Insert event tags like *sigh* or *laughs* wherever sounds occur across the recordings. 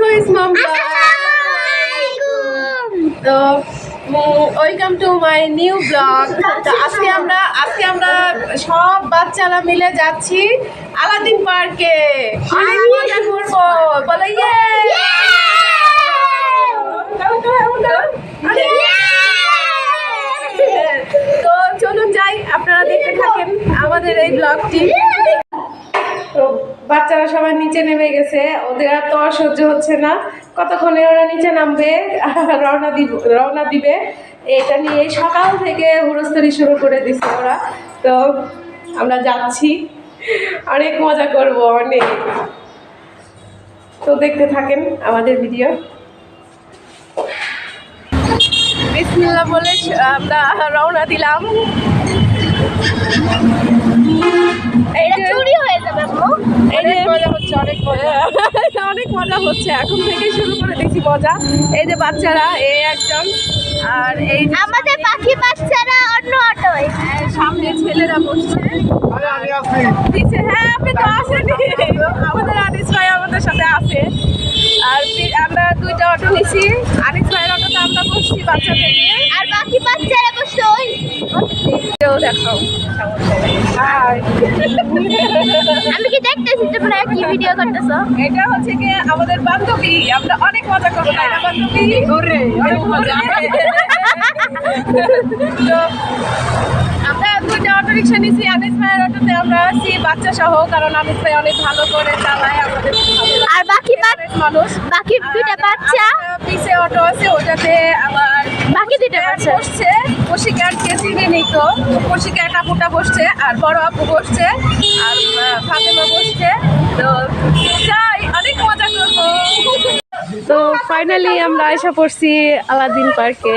Two Ismam তো welcome to my new blog তো আজকে আমরা আজকে আমরা সব বাচ্চারা মিলে যাচ্ছি আলাদিন পার্কে। অনেক মজা করব বলো ইয়ে! তো চলুন যাই আপনারা দেখতে থাকেন আমাদের এই ব্লগটি বাচ্চারা সবাই নিচে নেমে গেছে ওদের আর তো আর সহ্য হচ্ছে না। কতক্ষণে ওরা নিচে নামবে রওনা দিব রওনা দিবে। এটা নিয়ে সকাল থেকে হুড়স্থরি শুরু করে দিচ্ছে ওরা। তো আমরা যাচ্ছি। অনেক মজা করব অনেক। তো দেখতে থাকেন আমাদের ভিডিও। বিসমিল্লাহ বলে আমরা রওনা দিলাম। অনেক মজা *laughs* অনেক মজা। হচ্ছে। এখন থেকে শুরু করে দিচ্ছি মজা। এই যে বাচ্চারা এই একজন আর এই আমাদের পাখি বাচ্চারা অন্য অটোয়। সামনে ছেলেরা বসছে। হ্যাঁ আপনি তো আসেনি আমাদের আনিস ভাই আমাদের সাথে আছে। আর আমরা দুইটা অটো নিছি। আনিস ভাইয়ের অটোতে আমরা বসছি বাচ্চাদের নিয়ে। আর বাকি বাচ্চারা বসে ওই। কেউ দেখাও। হাই আমি তোমরা কি ভিডিও করতেছো? এটা হচ্ছে কি আমাদের বান্ধবী আমরা অনেক মজা করব। তাই না বান্ধবী? অনেক মজা। তো আমরা দুইটা অটো রিক্সা নিয়েছি আনিস ভাইয়ের অটোতে আমরা আছি বাচ্চা সহ কারণ আনিস ভাই অনেক ভালো করে চালায় আমাদের। আর বাকি মানুষ। বাকি দুইটা বাচ্চা? পিছে অটো আছে ওটাতে আবার বাকি দুইটা বাচ্চা? বসছে কষিকার কে চিনে নিত কষিকার টাপুটা বসছে আর বড় আপু বসছে আর ফাতেমা বসছে। তো যাই অনেক মজা করব। তো ফাইনালি আমরা এসে পড়ছি আলাদিন পার্কে।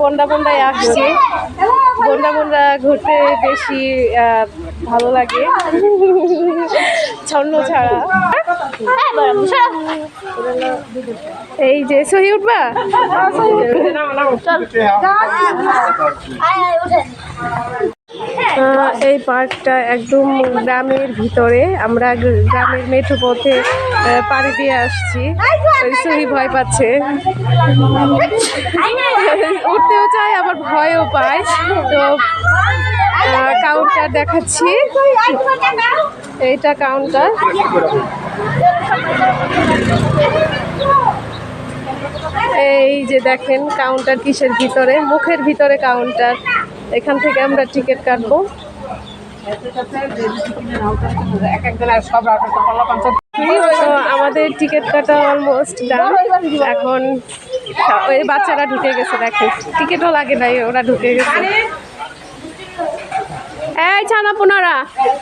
বন্ডা বন্ডায় আসছে। বন্ডা বন্ডা ঘুরতে বেশি আহ, ভালো লাগে। ছন্ন ছাড়া। হ্যাঁ এই যে সহি উঠবা? এই পার্কটা একদম গ্রামের ভিতরে। আমরা গ্রামের মেঠো পথে পাড়ি দিয়ে আসছি। সহি ভয় পাচ্ছে। উঠতেও চায়, আবার ভয়ও পায়। তো কাউন্টার দেখাচ্ছি। এইটা কাউন্টার এই যে দেখেন কাউন্টার কিসের ভিতরে? মুখের ভিতরে কাউন্টার এখান থেকে আমরা টিকিট কাটবো। আমাদের টিকিট কাটা অলমোস্ট ডান এখন ওই বাচ্চারা ঢুকে গেছে, দেখো। টিকিটও লাগে নাই, ওরা ঢুকে গেছে। এই ছানা পোনারা,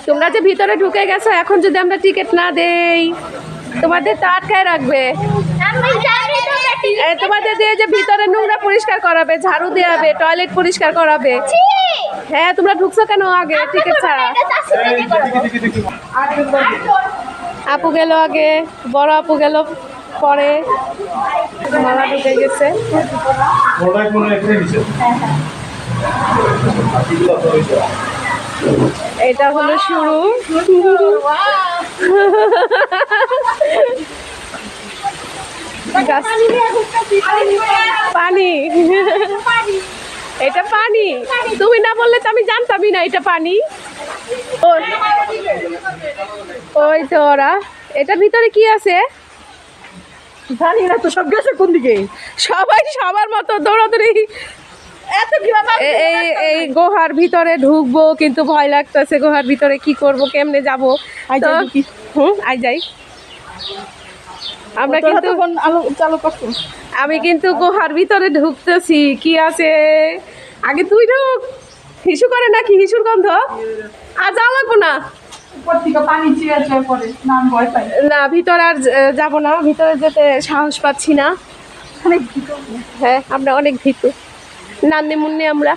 তোমরা যে ভিতরে ঢুকে গেছো, এখন যদি আমরা টিকিট না দেই, তোমাদের তো আটকায় রাখবে। তোমাদের দিয়ে যে ভিতরে নোংরা পরিষ্কার করাবে, ঝাড়ু দেওয়াবে টয়লেট পরিষ্কার করাবে। হ্যাঁ তোমরা ঢুকছো কেন আগে টিকিট ছাড়া? আপু গেল আগে, বড় আপু গেল পরে। মালা ঢুকে গেছে। এটা হলো শুরু। গাছ- পানি। এটা পানি। তুমি না বললে তো আমি জানতামই না এটা পানি। ওই। তো ওরা। এটার ভিতরে কি আছে? জানি না তো সব গেছে কোন দিকে? সবাই সবার মতো দৌড়াদৌড়ি। এই এই গুহার ভিতরে ঢুকবো কিন্তু ভয় লাগতেছে গুহার ভিতরে কি করব কেমনে যাব। আই যাই হুম আই যাই। আমরা কিন্তু চালু করছ। আমি কিন্তু গুহার ভিতরে ঢুকতেছি কি আছে? আগে তুই ঢুক। হিসু করে নাকি? হিসুর গন্ধ? আর যাওয়া লাগবো না? না ভিতর আর যা- যাব না। ভিতরে যেতে সাহস পাচ্ছি না। অনেক ভীত। হ্যাঁ আমরা অনেক ভীতু নান্নে মুন্নে আমরা।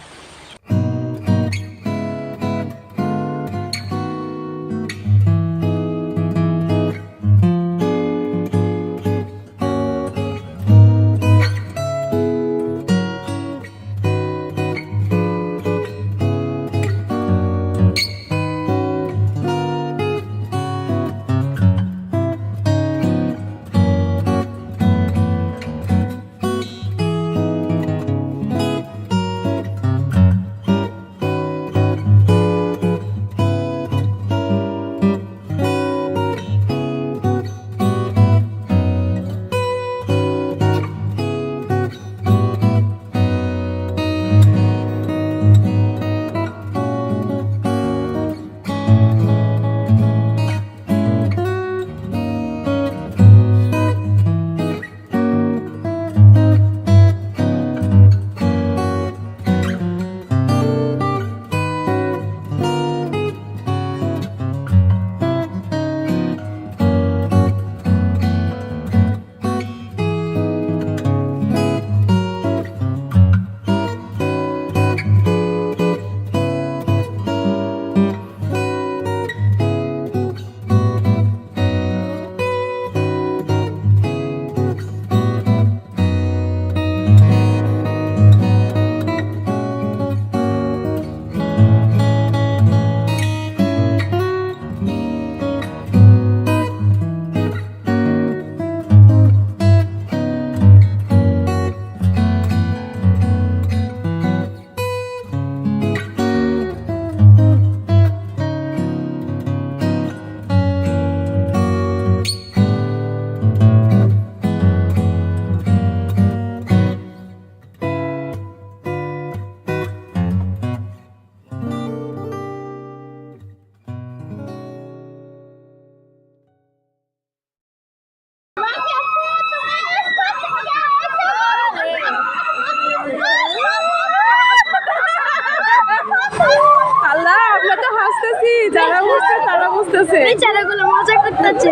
তারা বেচারাগুলো মজা করতেছে।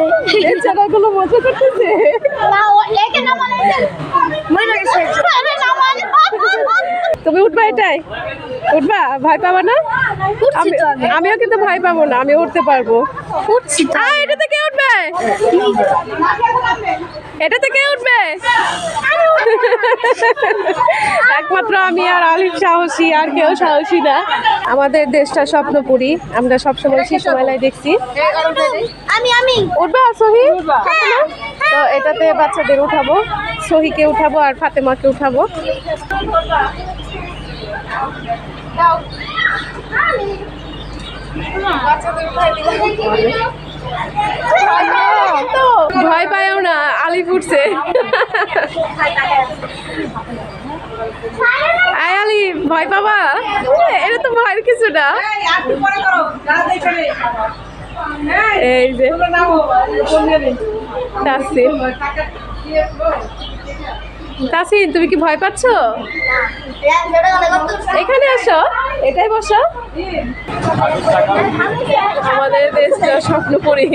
বেচারাগুলো মজা করতেছে। না ও একে না মানে মরে গেছে। আরে না মানে তুমি উঠবা এটাই। উঠবা? ভয় পাবা না? আমিও কিন্তু ভয় পাবো না আমি উঠতে পারব। উঠছি এটা থেকে উঠবে। এটাতে কে উঠবে? একমাত্র আমি আর আলিফ সাহসী আর কেউ সাহসী না। আমাদের দেশটা স্বপ্নপুরী। আমরা সবসময় শিশু মেলায় দেখছি। উঠবা সহি? তো এটাতে বাচ্চাদের উঠাবো সহিকে উঠাবো আর ফাতেমাকে উঠাবো। ভয় পায়ও না আলি ফুটছে আয় আলিফ ভয় পাবা এটা তো ভয়ের কিছু না এই যে তাসিন তুমি কি ভয় পাচ্ছ? এখানে আসো এটাই বসো। আমাদের দেশটা স্বপ্ন পড়ি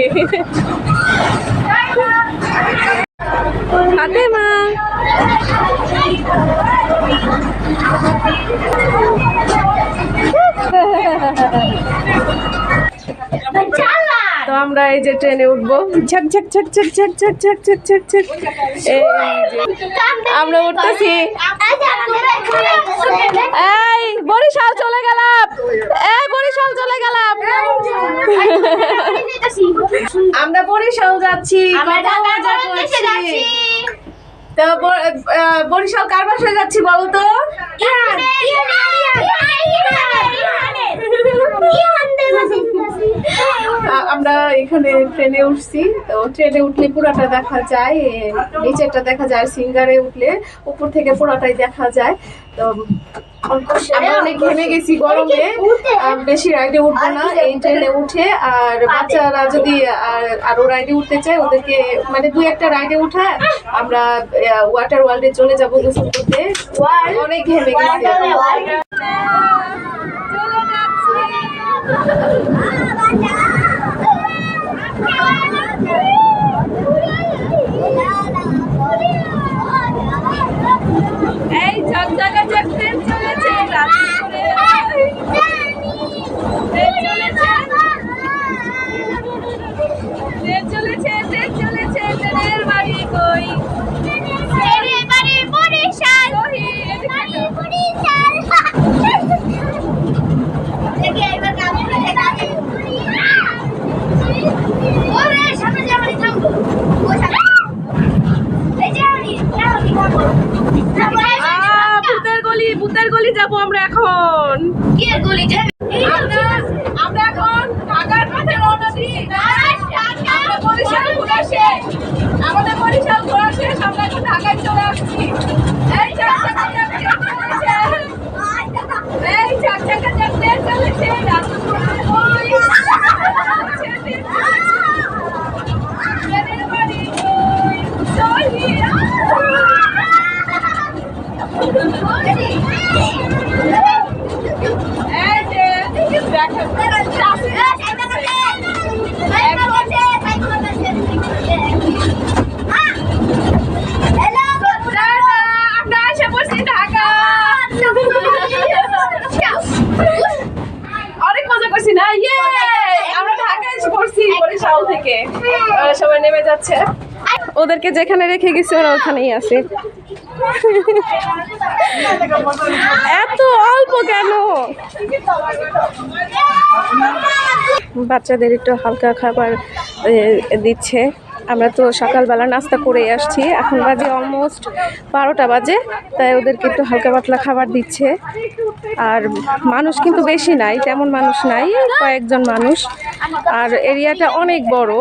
মা। আমরা এই যে ট্রেনে উঠবো। ঝক ঝক ঝক ঝক ঝক ঝক ঝক ঝক ঝক ঝক। এই আমরা উঠতেছি। এই বরিশাল চলে গেলাম। এই বরিশাল চলে গেলাম। আমরা বরিশাল যাচ্ছি আমরা ঢাকা করছি। তো বরিশাল কার বাসায় যাচ্ছি বলতো? তো আমরা এখানে ট্রেনে উঠছি। তো ট্রেনে উঠলে পুরাটা দেখা যায় নিচেরটা দেখা যায় সিঙ্গারে উঠলে উপর থেকে পুরাটাই দেখা যায়। তো আমরা অনেক ঘেমে গেছি গরমে। আহ, বেশি রাইডে উঠবো না এই ট্রেনে উঠে। আর বাচ্চারা যদি আর- আরও রাইডে উঠতে চায় ওদেরকে মানে দুই একটা রাইডে উঠায় আমরা ওয়াটার ওয়ার্ল্ডে চলে যাব গোসল করতে। অনেক ঘেমে গেছি। ঝাঁকঝাকা ঝাঁক ট্রেন চলেছে রাতে ট্রেন চলেছে ট্রেন চলেছে ট্রেন চলেছে ট্রেনের বাড়ি কই ট্রেনের বাড়ি বরিশাল Bye. গলি বুতের গলি যাব আমরা এখন। গলি আমরা এখন ঢাকার পথে রওনা দিই আমাদের বরিশাল ঘোরা শেষ। আমরা এখন ঢাকায় চলে আসছি। এই এই চার চাকা চলেছে। নেমে যাচ্ছে। ওদেরকে যেখানে রেখে গেছি ওরা ওখানেই আছে। এত অল্প কেন? বাচ্চাদের একটু হালকা খাবার দিচ্ছে। আমরা তো সকালবেলা নাস্তা করে আসছি। এখন বাজে অলমোস্ট বারোটা বাজে, তাই ওদেরকে একটু হালকা পাতলা খাবার দিচ্ছে। আর মানুষ কিন্তু বেশি নাই, তেমন মানুষ নাই, কয়েকজন মানুষ। আর এরিয়াটা অনেক বড়,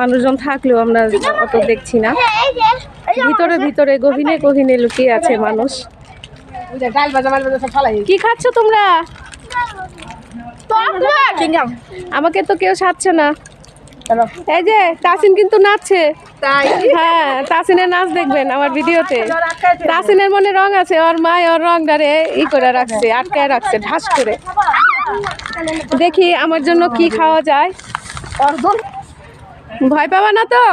মানুষজন থাকলেও আমরা অত দেখছি না। ভিতরে ভিতরে গহিনে গহিনে লুকিয়ে আছে মানুষ। কি খাচ্ছ তোমরা? আমাকে তো কেউ সাচ্ছে না। এই যে তাসিন কিন্তু নাচছে। তাই? হ্যাঁ তাসিনের নাচ দেখবেন আমার ভিডিওতে। তাসিনের মনে রং আছে ওর মা ওর রংটারে ই করে রাখছে আটকায় রাখছে ঢাস করে। দেখি আমার জন্য কি খাওয়া যায়। ভয় পাবা না তো?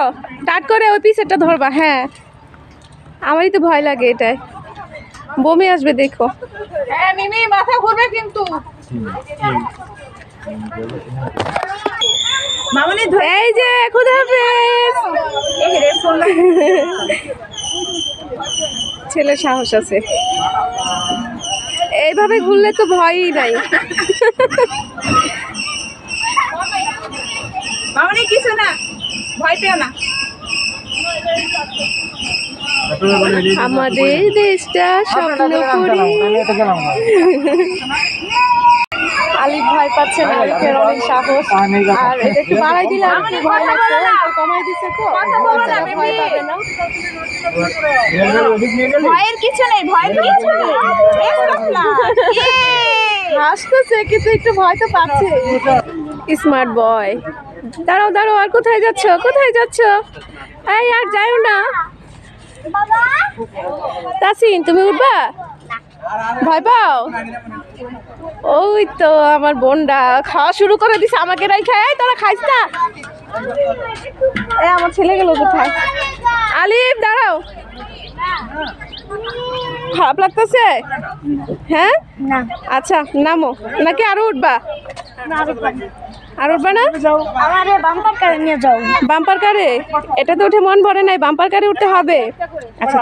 টাট করে ওই পিসেরটা ধরবা হ্যাঁ। আমারই তো ভয় লাগে এটাই। বমি আসবে দেখো। হ্যাঁ মিমি মাথা ঘুরবে কিন্তু। মামনি এই যে খুদা হাফেজ ছেলে সাহস আছে। এইভাবে ঘুরলে তো ভয়ই নাই। মামনি কিছু না। ভয় পেও না। আমাদের দেশটা স্বপ্ন করি। আলিফ ভয় পাচ্ছে না আলিফের অনেক সাহস। আর এটা একটু বাড়াই দিলে আলিফের ভয় একটু কমাই দিচ্ছে তো। ভয় পাবে না। ভয়ের কিছু নেই ভয়ের কিছু হাসতেছে কিন্তু একটু ভয় তো পাচ্ছে। Smart boy. দাঁড়াও দাঁড়াও আর কোথায় যাচ্ছ? কোথায় যাচ্ছ? এই আর যাও না। তাসিন, তুমি উঠবা? ভয় পাও? ওই তো আমার বোনডা খাওয়া শুরু করে দিছে আমাকে রাই খায় তোরা খাইস না? এই আমার ছেলে গেল কোথায়? আলিফ দাঁড়াও। খারাপ লাগতেছে? হ্যাঁ? আচ্ছা নামো। নাকি আরও উঠবা? আর উঠবে না। আমারে বাম্পার কারে নিয়ে যাও। বাম্পার কারে? এটাতে উঠে মন ভরে নাই বাম্পার কারে উঠতে হবে? আচ্ছা